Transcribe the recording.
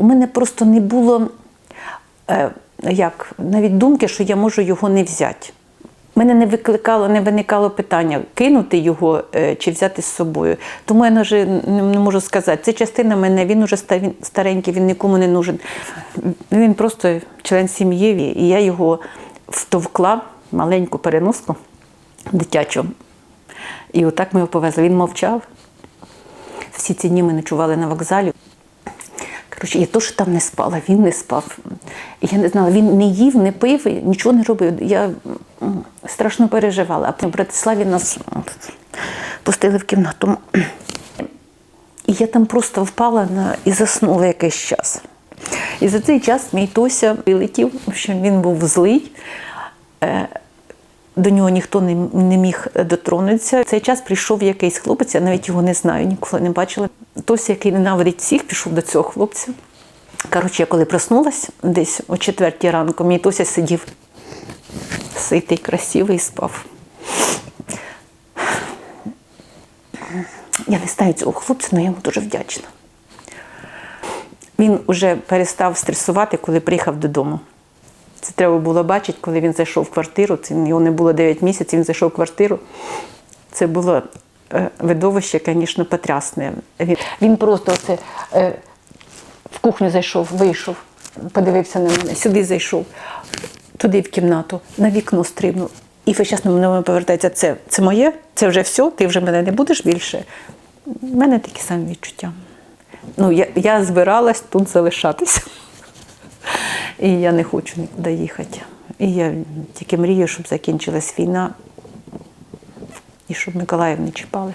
у мене просто не було е, як, навіть думки, що я можу його не взяти. У мене не викликало, не виникало питання кинути його е, чи взяти з собою. Тому я вже не, можу сказати. Це частина мене, він уже старенький, він нікому не нужен. Він просто член сім'ї, і я його втовкла маленьку переноску дитячу. І отак ми його повезли. Він мовчав. Всі ці дні ми ночували на вокзалі. Коротше, я теж там не спала, він не спав. Я не знала, він не їв, не пив, нічого не робив. Я страшно переживала. А в Братиславі нас пустили в кімнату. І я там просто впала на... і заснула якийсь час. І за цей час мій Тося вилетів, в общем, він був злий. Е, До нього ніхто не, не міг дотронутися. В цей час прийшов якийсь хлопець, я навіть його не знаю, ніколи не бачила. Тося, який ненавидить всіх, пішов до цього хлопця. Коротше, я коли проснулась десь о четвертій ранку, мій Тося сидів ситий, красивий, і спав. Я не знаю цього хлопця, але я йому дуже вдячна. Він вже перестав стресувати, коли приїхав додому. Це треба було бачити, коли він зайшов в квартиру. Це його не було 9 місяців, він зайшов в квартиру. Це було е, видовище, звісно, потрясне. Він, він просто це, е, в кухню зайшов, вийшов, подивився на мене, сюди зайшов, туди в кімнату, на вікно стрибнув. І весь час на мене повертається, це, це моє, це вже все, ти вже мене не будеш більше. У мене такі самі відчуття. Ну, я, я збиралась тут залишатися. І я не хочу нікуди їхати. І я тільки мрію, щоб закінчилась війна і щоб Миколаїв не чіпали.